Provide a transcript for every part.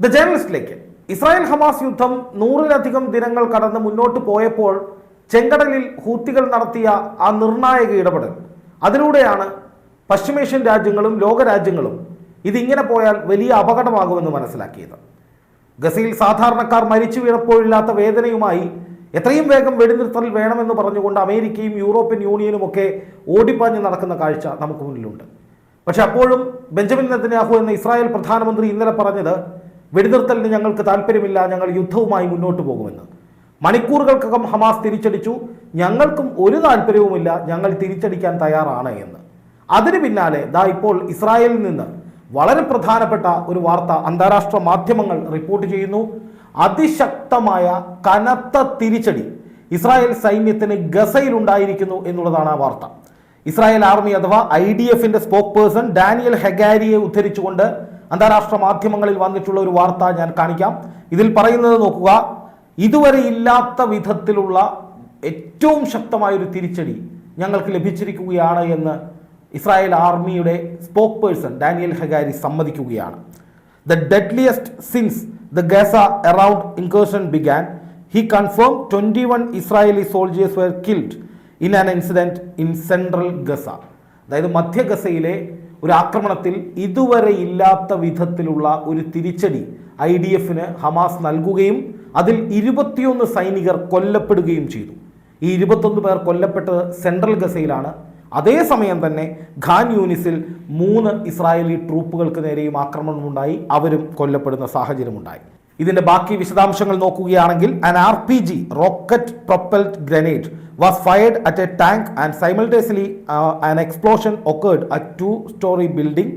The ജേണലിസ്റ്റിലേക്ക് Israel Hamas യുദ്ധം നൂറിലധികം ദിനങ്ങൾ കടന്ന് മുന്നോട്ട് പോയപ്പോൾ ചെങ്കടലിൽ ഹൂത്തികൾ നടത്തിയ ആ നിർണായക ഇടപെടൽ. അതിലൂടെയാണ് പശ്ചിമേഷ്യൻ രാജ്യങ്ങളും ലോകരാജ്യങ്ങളും ഇതിങ്ങനെ പോയാൽ വലിയ അപകടമാകുമെന്ന് മനസ്സിലാക്കിയത്. ഗസയിൽ സാധാരണക്കാർ മരിച്ചു വീണപ്പോഴില്ലാത്ത വേദനയുമായി എത്രയും വേഗം വെടിനിർത്തൽ വേണമെന്ന് പറഞ്ഞുകൊണ്ട് അമേരിക്കയും യൂറോപ്യൻ യൂണിയനും ഒക്കെ ഓടിപ്പാഞ്ഞ് നടക്കുന്ന കാഴ്ച നമുക്ക് മുന്നിലുണ്ട്. പക്ഷെ അപ്പോഴും ബെഞ്ചമിൻ നെതന്യാഹു എന്ന ഇസ്രായേൽ പ്രധാനമന്ത്രി ഇന്നലെ പറഞ്ഞത് വെടിനിർത്തലിന് ഞങ്ങൾക്ക് താല്പര്യമില്ല ഞങ്ങൾ യുദ്ധവുമായി മുന്നോട്ട് പോകുമെന്ന്. മണിക്കൂറുകൾക്കകം ഹമാസ് തിരിച്ചടിച്ചു ഞങ്ങൾക്കും ഒരു താല്പര്യവുമില്ല ഞങ്ങൾ തിരിച്ചടിക്കാൻ തയ്യാറാണ് എന്ന്. അതിന് പിന്നാലെ ദാ ഇപ്പോൾ ഇസ്രായേലിൽ നിന്ന് വളരെ പ്രധാനപ്പെട്ട ഒരു വാർത്ത അന്താരാഷ്ട്ര മാധ്യമങ്ങൾ റിപ്പോർട്ട് ചെയ്യുന്നു. അതിശക്തമായ കനത്ത തിരിച്ചടി ഇസ്രായേൽ സൈന്യത്തിന് ഗസയിൽ ഉണ്ടായിരിക്കുന്നു എന്നുള്ളതാണ് ആ വാർത്ത. ഇസ്രായേൽ ആർമി അഥവാ ഐ ഡി എഫിന്റെ സ്പോക്ക് പേഴ്സൺ ഡാനിയൽ ഹെഗാരിയെ ഉദ്ധരിച്ചുകൊണ്ട് അന്താരാഷ്ട്ര മാധ്യമങ്ങളിൽ വന്നിട്ടുള്ള ഒരു വാർത്ത ഞാൻ കാണിക്കാം. ഇതിൽ പറയുന്നത് നോക്കുക ഇതുവരെ ഇല്ലാത്ത വിധത്തിലുള്ള ഏറ്റവും ശക്തമായൊരു തിരിച്ചടി ഞങ്ങൾക്ക് ലഭിച്ചിരിക്കുകയാണ് എന്ന് ഇസ്രായേൽ ആർമിയുടെ spokesperson Daniel Hagari സമ്മതിക്കുകയാണ്. The deadliest since the Gaza ground incursion began he confirm twenty one Israeli soldiers were killed in an incident in central Gaza അതായത് മധ്യ ഗസയിലെ ഒരു ആക്രമണത്തിൽ ഇതുവരെ ഇല്ലാത്ത വിധത്തിലുള്ള ഒരു തിരിച്ചടി ഐ ഡി എഫിന് ഹമാസ് നൽകുകയും അതിൽ ഇരുപത്തിയൊന്ന് സൈനികർ കൊല്ലപ്പെടുകയും ചെയ്തു. ഈ ഇരുപത്തൊന്ന് പേർ കൊല്ലപ്പെട്ടത് സെൻട്രൽ ഗസയിലാണ്. അതേസമയം തന്നെ ഖാൻ യൂനിസിൽ മൂന്ന് ഇസ്രായേലി ട്രൂപ്പുകൾക്ക് നേരെയും ആക്രമണമുണ്ടായി. അവരും കൊല്ലപ്പെടുന്ന സാഹചര്യമുണ്ടായി. ഇതിന്റെ ബാക്കി വിശദാംശങ്ങൾ നോക്കുകയാണെങ്കിൽ an R P G rocket propelled grenade was fired at a tank and simultaneously an explosion occurred at two storey building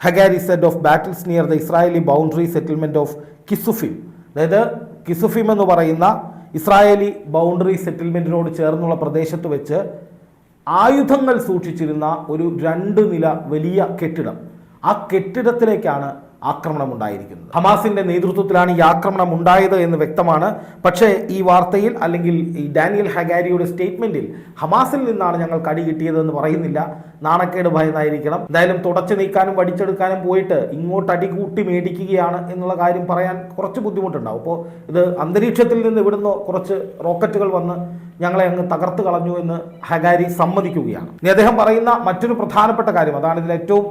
Hagari said of battles near the Israeli boundary settlement of Kissufim അതായത് Kissufim എന്ന് പറയുന്ന Israeli boundary സെറ്റിൽമെന്റിനോട് ചേർന്നുള്ള പ്രദേശത്ത് വെച്ച് ആയുധങ്ങൾ സൂക്ഷിച്ചിരുന്ന ഒരു രണ്ട് നില വലിയ കെട്ടിടം. ആ കെട്ടിടത്തിലേക്കാണ് ആക്രമണം ഉണ്ടായിരിക്കുന്നത് ഹമാസിന്റെ നേതൃത്വത്തിലാണ് ഈ ആക്രമണം ഉണ്ടായത് എന്ന് വ്യക്തമാണ്. പക്ഷേ ഈ വാർത്തയിൽ അല്ലെങ്കിൽ ഈ ഡാനിയൽ ഹഗാരിയുടെ സ്റ്റേറ്റ്മെന്റിൽ ഹമാസിൽ നിന്നാണ് ഞങ്ങൾ കടി കിട്ടിയതെന്ന് പറയുന്നില്ല. നാണക്കേട് ഭയന്നായിരിക്കണം. എന്തായാലും തുടച്ചു നീക്കാനും വടിച്ചെടുക്കാനും പോയിട്ട് ഇങ്ങോട്ട് അടികൂട്ടി മേടിക്കുകയാണ് എന്നുള്ള കാര്യം പറയാൻ കുറച്ച് ബുദ്ധിമുട്ടുണ്ടാവും. അപ്പോൾ ഇത് അന്തരീക്ഷത്തിൽ നിന്ന് ഇവിടുന്ന് കുറച്ച് റോക്കറ്റുകൾ വന്ന് ഞങ്ങളെ അങ്ങ് തകർത്ത് കളഞ്ഞു എന്ന് ഹഗാരി സമ്മതിക്കുകയാണ്. ഇനി അദ്ദേഹം പറയുന്ന മറ്റൊരു പ്രധാനപ്പെട്ട കാര്യം അതാണ് ഇതിൽ ഏറ്റവും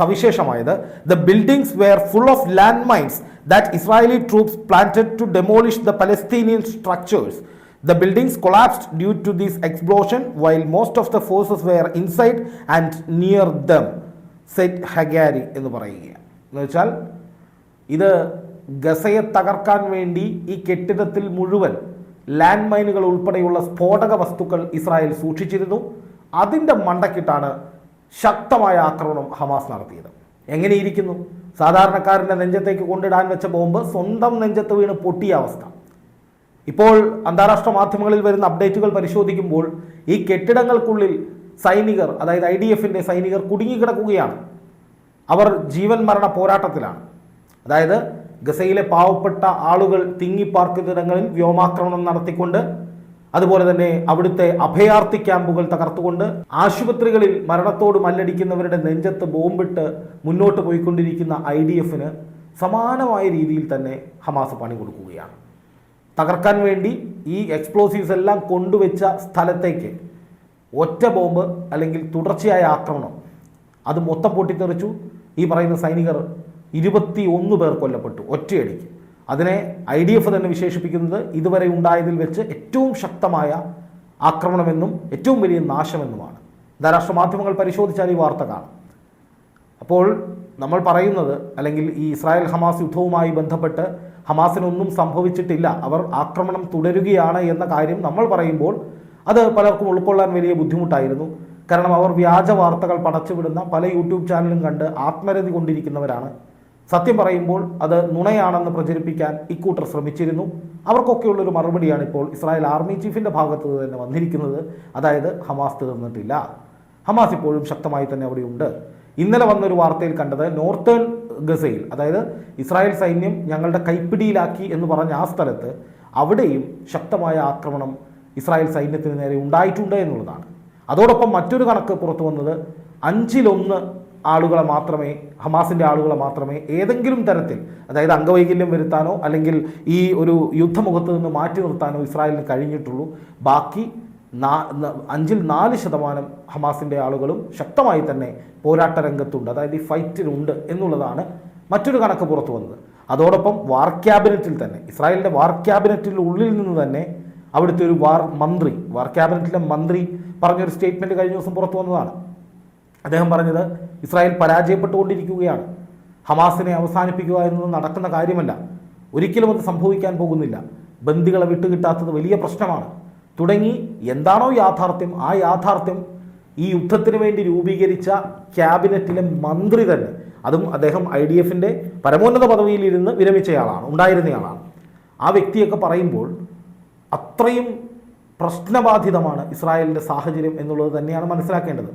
സവിശേഷമായത്. The buildings were full of land mines that Israeli troops planted to demolish the Palestinian structures the buildings collapsed due to these explosion while most of the forces were inside and near them said Hagari എന്ന് പറയുകയാണ്. എന്ന് വെച്ചാൽ ഇത് ഗസയെ തകർക്കാൻ വേണ്ടി ഈ കെട്ടിടത്തിൽ മുഴുവൻ ലാൻഡ് മൈനുകൾ ഉൾപ്പെടെയുള്ള സ്ഫോടക വസ്തുക്കൾ ഇസ്രായേൽ സൂക്ഷിച്ചിരുന്നു. അതിന്റെ മണ്ടക്കിട്ടാണ് ശക്തമായ ആക്രമണം ഹമാസ് നടത്തിയത്. എങ്ങനെയിരിക്കുന്നു? സാധാരണക്കാരന്റെ നെഞ്ചത്തേക്ക് കൊണ്ടിടാൻ വെച്ച ബോംബ് സ്വന്തം നെഞ്ചത്ത് വീണ് പൊട്ടിയ അവസ്ഥ. ഇപ്പോൾ അന്താരാഷ്ട്ര മാധ്യമങ്ങളിൽ വരുന്ന അപ്ഡേറ്റുകൾ പരിശോധിക്കുമ്പോൾ ഈ കെട്ടിടങ്ങൾക്കുള്ളിൽ സൈനികർ അതായത് ഐ ഡി എഫിന്റെ സൈനികർ കുടുങ്ങിക്കിടക്കുകയാണ്. അവർ ജീവൻ മരണ പോരാട്ടത്തിലാണ്. അതായത് ഗസയിലെ പാവപ്പെട്ട ആളുകൾ തിങ്ങിപ്പാർക്കുന്നിടങ്ങളിൽ വ്യോമാക്രമണം നടത്തിക്കൊണ്ട് അതുപോലെ തന്നെ അവിടുത്തെ അഭയാർത്ഥി ക്യാമ്പുകൾ തകർത്തുകൊണ്ട് ആശുപത്രികളിൽ മരണത്തോട് മല്ലടിക്കുന്നവരുടെ നെഞ്ചത്ത് ബോംബിട്ട് മുന്നോട്ട് പോയിക്കൊണ്ടിരിക്കുന്ന ഐ ഡി എഫിന് സമാനമായ രീതിയിൽ തന്നെ ഹമാസ് പണി കൊടുക്കുകയാണ്. തകർക്കാൻ വേണ്ടി ഈ എക്സ്പ്ലോസീവ്സ് എല്ലാം കൊണ്ടുവച്ച സ്ഥലത്തേക്ക് ഒറ്റ ബോംബ് അല്ലെങ്കിൽ തുടർച്ചയായ ആക്രമണം അത് മൊത്തം പൊട്ടിത്തെറിച്ചു. ഈ പറയുന്ന സൈനികർ ഇരുപത്തി ഒന്ന് പേർ കൊല്ലപ്പെട്ടു ഒറ്റയടിക്ക്. അതിനെ ഐ ഡി എഫ് തന്നെ വിശേഷിപ്പിക്കുന്നത് ഇതുവരെ ഉണ്ടായതിൽ വെച്ച് ഏറ്റവും ശക്തമായ ആക്രമണമെന്നും ഏറ്റവും വലിയ നാശമെന്നുമാണ്. അന്താരാഷ്ട്ര മാധ്യമങ്ങൾ പരിശോധിച്ചാൽ ഈ വാർത്ത കാണാം. അപ്പോൾ നമ്മൾ പറയുന്നത് അല്ലെങ്കിൽ ഈ ഇസ്രായേൽ ഹമാസ് യുദ്ധവുമായി ബന്ധപ്പെട്ട് ഹമാസിനൊന്നും സംഭവിച്ചിട്ടില്ല. അവർ ആക്രമണം തുടരുകയാണ് എന്ന കാര്യം നമ്മൾ പറയുമ്പോൾ അത് പലർക്കും ഉൾക്കൊള്ളാൻ വലിയ ബുദ്ധിമുട്ടായിരുന്നു. കാരണം അവർ വ്യാജ വാർത്തകൾ പടച്ചുവിടുന്ന പല യൂട്യൂബ് ചാനലും കണ്ട് ആത്മരതി കൊണ്ടിരിക്കുന്നവരാണ് സത്യം പറയുമ്പോൾ അത് നുണയാണെന്ന് പ്രചരിപ്പിക്കാൻ ഇക്കൂട്ടർ ശ്രമിച്ചിരുന്നു. അവർക്കൊക്കെയുള്ളൊരു മറുപടിയാണ് ഇപ്പോൾ ഇസ്രായേൽ ആർമി ചീഫിന്റെ ഭാഗത്ത് തന്നെ വന്നിരിക്കുന്നത്. അതായത് ഹമാസ് തീർന്നിട്ടില്ല. ഹമാസ് ഇപ്പോഴും ശക്തമായി തന്നെ അവിടെയുണ്ട്. ഇന്നലെ വന്നൊരു വാർത്തയിൽ കണ്ടത് നോർത്തേൺ ഗസയിൽ അതായത് ഇസ്രായേൽ സൈന്യം ഞങ്ങളുടെ കൈപ്പിടിയിലാക്കി എന്ന് പറഞ്ഞ ആ സ്ഥലത്ത് അവിടെയും ശക്തമായ ആക്രമണം ഇസ്രായേൽ സൈന്യത്തിന് നേരെ ഉണ്ടായിട്ടുണ്ട് എന്നുള്ളതാണ്. അതോടൊപ്പം മറ്റൊരു കണക്ക് പുറത്തു വന്നത് അഞ്ചിലൊന്ന് ആളുകളെ മാത്രമേ ഹമാസിന്റെ ആളുകളെ മാത്രമേ ഏതെങ്കിലും തരത്തിൽ അതായത് അംഗവൈകല്യം വരുത്താനോ അല്ലെങ്കിൽ ഈ ഒരു യുദ്ധമുഖത്ത് നിന്ന് മാറ്റി നിർത്താനോ ഇസ്രായേലിന് കഴിഞ്ഞിട്ടുള്ളൂ. ബാക്കി അഞ്ചിൽ നാല് ശതമാനം ഹമാസിന്റെ ആളുകളും ശക്തമായി തന്നെ പോരാട്ട രംഗത്തുണ്ട്. അതായത് ഈ ഫൈറ്റിലുണ്ട് എന്നുള്ളതാണ് മറ്റൊരു കണക്ക് പുറത്തു വന്നത്. അതോടൊപ്പം വാർ ക്യാബിനറ്റിൽ തന്നെ ഇസ്രായേലിന്റെ വാർ ക്യാബിനറ്റിൽ ഉള്ളിൽ നിന്ന് തന്നെ അവിടുത്തെ ഒരു വാർ മന്ത്രി വാർ ക്യാബിനറ്റിലെ മന്ത്രി പറഞ്ഞൊരു സ്റ്റേറ്റ്മെന്റ് കഴിഞ്ഞ ദിവസം പുറത്തു വന്നതാണ്. അദ്ദേഹം പറഞ്ഞത് ഇസ്രായേൽ പരാജയപ്പെട്ടുകൊണ്ടിരിക്കുകയാണ്. ഹമാസിനെ അവസാനിപ്പിക്കുക എന്നത് നടക്കുന്ന കാര്യമല്ല. ഒരിക്കലും അത് സംഭവിക്കാൻ പോകുന്നില്ല. ബന്ദികളെ വിട്ടുകിട്ടാത്തത് വലിയ പ്രശ്നമാണ്. തുടങ്ങി എന്താണോ യാഥാർത്ഥ്യം ആ യാഥാർത്ഥ്യം ഈ യുദ്ധത്തിന് വേണ്ടി രൂപീകരിച്ച ക്യാബിനറ്റിലെ മന്ത്രി തന്നെ. അതും അദ്ദേഹം ഐ ഡി എഫിന്റെ പരമോന്നത പദവിയിലിരുന്ന് വിരമിച്ചയാളാണ് ഉണ്ടായിരുന്നയാളാണ്. ആ വ്യക്തിയൊക്കെ പറയുമ്പോൾ അത്രയും പ്രശ്നബാധിതമാണ് ഇസ്രായേലിന്റെ സാഹചര്യം എന്നുള്ളത് തന്നെയാണ് മനസ്സിലാക്കേണ്ടത്.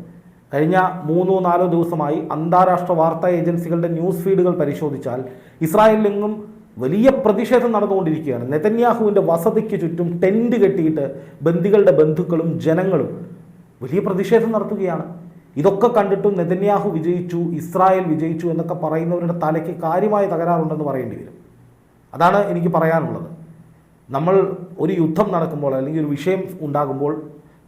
കഴിഞ്ഞ മൂന്നോ നാലോ ദിവസമായി അന്താരാഷ്ട്ര വാർത്താ ഏജൻസികളുടെ ന്യൂസ് ഫീഡുകൾ പരിശോധിച്ചാൽ ഇസ്രായേലിലെങ്ങും വലിയ പ്രതിഷേധം നടന്നുകൊണ്ടിരിക്കുകയാണ്. നെതന്യാഹുവിന്റെ വസതിക്ക് ചുറ്റും ടെന്റ് കെട്ടിയിട്ട് ബന്ദികളുടെ ബന്ധുക്കളും ജനങ്ങളും വലിയ പ്രതിഷേധം നടത്തുകയാണ്. ഇതൊക്കെ കണ്ടിട്ടും നെതന്യാഹു വിജയിച്ചു ഇസ്രായേൽ വിജയിച്ചു എന്നൊക്കെ പറയുന്നവരുടെ തലയ്ക്ക് കാര്യമായ തകരാറുണ്ടെന്ന് പറയേണ്ടി വരും. അതാണ് എനിക്ക് പറയാനുള്ളത്. നമ്മൾ ഒരു യുദ്ധം നടക്കുമ്പോൾ അല്ലെങ്കിൽ ഒരു വിഷയം ഉണ്ടാകുമ്പോൾ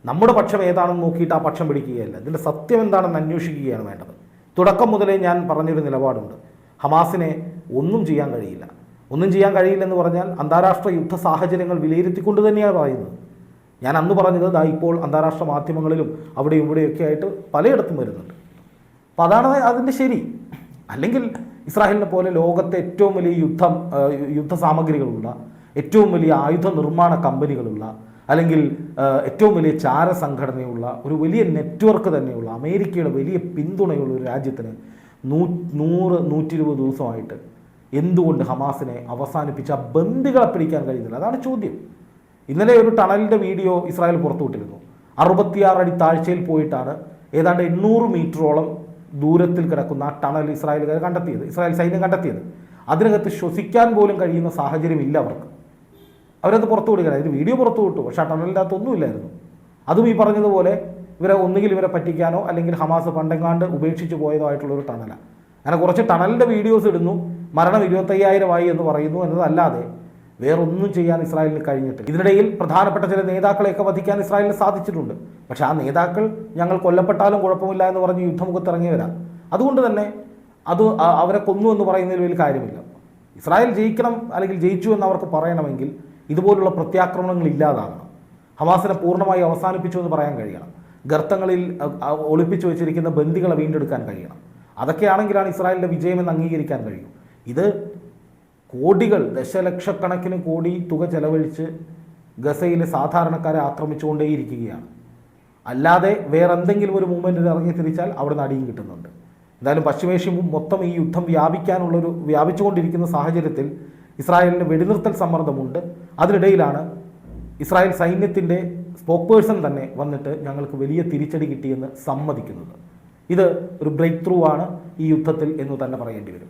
നമ്മുടെ പക്ഷം ഏതാണെന്ന് നോക്കിയിട്ട് ആ പക്ഷം പിടിക്കുകയല്ല. ഇതിന്റെ സത്യം എന്താണെന്ന് അന്വേഷിക്കുകയാണ് വേണ്ടത്. തുടക്കം മുതലേ ഞാൻ പറഞ്ഞൊരു നിലപാടുണ്ട്. ഹമാസിനെ ഒന്നും ചെയ്യാൻ കഴിയില്ല. ഒന്നും ചെയ്യാൻ കഴിയില്ലെന്ന് പറഞ്ഞാൽ അന്താരാഷ്ട്ര യുദ്ധ സാഹചര്യങ്ങൾ വിലയിരുത്തിക്കൊണ്ട് തന്നെയാണ് പറയുന്നത്. ഞാൻ അന്ന് പറഞ്ഞത് ദാ ഇപ്പോൾ അന്താരാഷ്ട്ര മാധ്യമങ്ങളിലും അവിടെയും ഇവിടെയൊക്കെ ആയിട്ട് പലയിടത്തും വരുന്നുണ്ട്. അപ്പോൾ അതാണ് അതിന്റെ ശരി. അല്ലെങ്കിൽ ഇസ്രായേലിനെ പോലെ ലോകത്തെ ഏറ്റവും വലിയ യുദ്ധം യുദ്ധ സാമഗ്രികളുള്ള ഏറ്റവും വലിയ ആയുധ നിർമ്മാണ കമ്പനികളുള്ള അല്ലെങ്കിൽ ഏറ്റവും വലിയ ചാര സംഘടനയുള്ള ഒരു വലിയ നെറ്റ്വർക്ക് തന്നെയുള്ള അമേരിക്കയുടെ വലിയ പിന്തുണയുള്ള ഒരു രാജ്യത്തിന് നൂ നൂറ് നൂറ്റി ഇരുപത് ദിവസമായിട്ട് എന്തുകൊണ്ട് ഹമാസിനെ അവസാനിപ്പിച്ച് ആ ബന്ദികളെ പിടിക്കാൻ കഴിയുന്നില്ല? അതാണ് ചോദ്യം. ഇന്നലെ ഒരു ടണലിന്റെ വീഡിയോ ഇസ്രായേൽ പുറത്തുവിട്ടിരുന്നു. അറുപത്തിയാറ് അടി താഴ്ചയിൽ പോയിട്ടാണ് ഏതാണ്ട് എണ്ണൂറ് മീറ്ററോളം ദൂരത്തിൽ കിടക്കുന്ന ആ ടണൽ ഇസ്രായേലുകാർ കണ്ടെത്തിയത് ഇസ്രായേൽ സൈന്യം കണ്ടെത്തിയത്. അതിനകത്ത് ശ്വസിക്കാൻ പോലും കഴിയുന്ന സാഹചര്യമില്ല അവർക്ക്. അവരത് പുറത്തു വിടുകയാണ്. അതിന് വീഡിയോ പുറത്തു വിട്ടു. പക്ഷേ ആ ടണലിന്റെ ഒന്നുമില്ലായിരുന്നു അതും ഈ പറഞ്ഞതുപോലെ ഇവരെ ഒന്നുകിൽ ഇവരെ പറ്റിക്കാനോ അല്ലെങ്കിൽ ഹമാസ് പണ്ടെങ്ങാണ്ട് ഉപേക്ഷിച്ച് പോയതോ ആയിട്ടുള്ളൊരു ടണലാണ് അങ്ങനെ കുറച്ച് ടണലിന്റെ വീഡിയോസ് ഇടുന്നു. മരണം ഇരുപത്തയ്യായിരമായി എന്ന് പറയുന്നു എന്നതല്ലാതെ വേറൊന്നും ചെയ്യാൻ ഇസ്രായേലിന് കഴിഞ്ഞിട്ട് ഇതിനിടയിൽ പ്രധാനപ്പെട്ട ചില നേതാക്കളെയൊക്കെ വധിക്കാൻ ഇസ്രായേലിന് സാധിച്ചിട്ടുണ്ട്. പക്ഷേ ആ നേതാക്കൾ ഞങ്ങൾ കൊല്ലപ്പെട്ടാലും കുഴപ്പമില്ല എന്ന് പറഞ്ഞ് യുദ്ധമുഖത്ത് ഇറങ്ങിയവരാണ് അതുകൊണ്ട് തന്നെ അത് അവരെ കൊന്നു എന്ന് പറയുന്നതിൽ വലിയ കാര്യമില്ല. ഇസ്രായേൽ ജയിക്കണം അല്ലെങ്കിൽ ജയിച്ചു എന്ന് അവർക്ക് പറയണമെങ്കിൽ ഇതുപോലുള്ള പ്രത്യാക്രമണങ്ങൾ ഇല്ലാതാകണം. ഹമാസിനെ പൂർണമായി അവസാനിപ്പിച്ചു എന്ന് പറയാൻ കഴിയണം. ഗർത്തങ്ങളിൽ ഒളിപ്പിച്ചു വെച്ചിരിക്കുന്ന ബന്ദികളെ വീണ്ടെടുക്കാൻ കഴിയണം. അതൊക്കെയാണെങ്കിലാണ് ഇസ്രായേലിന്റെ വിജയമെന്ന് അംഗീകരിക്കാൻ കഴിയും. ഇത് കോടികൾ ദശലക്ഷക്കണക്കിന് കോടി തുക ചെലവഴിച്ച് ഗസയിലെ സാധാരണക്കാരെ ആക്രമിച്ചുകൊണ്ടേയിരിക്കുകയാണ്. അല്ലാതെ വേറെ എന്തെങ്കിലും ഒരു മൂവ്മെന്റിൽ ഇറങ്ങി തിരിച്ചാൽ അവിടെ നിന്ന് അടിയും കിട്ടുന്നുണ്ട്. എന്തായാലും പശ്ചിമേഷ്യ മൊത്തം ഈ യുദ്ധം വ്യാപിക്കാനുള്ളൊരു വ്യാപിച്ചുകൊണ്ടിരിക്കുന്ന സാഹചര്യത്തിൽ ഇസ്രായേലിന് വെടിനിർത്തൽ സമ്മർദ്ദമുണ്ട്. അതിനിടയിലാണ് ഇസ്രായേൽ സൈന്യത്തിന്റെ സ്പോക്ക് പേഴ്സൺ തന്നെ വന്നിട്ട് ഞങ്ങൾക്ക് വലിയ തിരിച്ചടി കിട്ടിയെന്ന് സമ്മതിക്കുന്നത്. ഇത് ഒരു ബ്രേക്ക് ത്രൂ ആണ് ഈ യുദ്ധത്തിൽ എന്ന് തന്നെ പറയേണ്ടി വരും.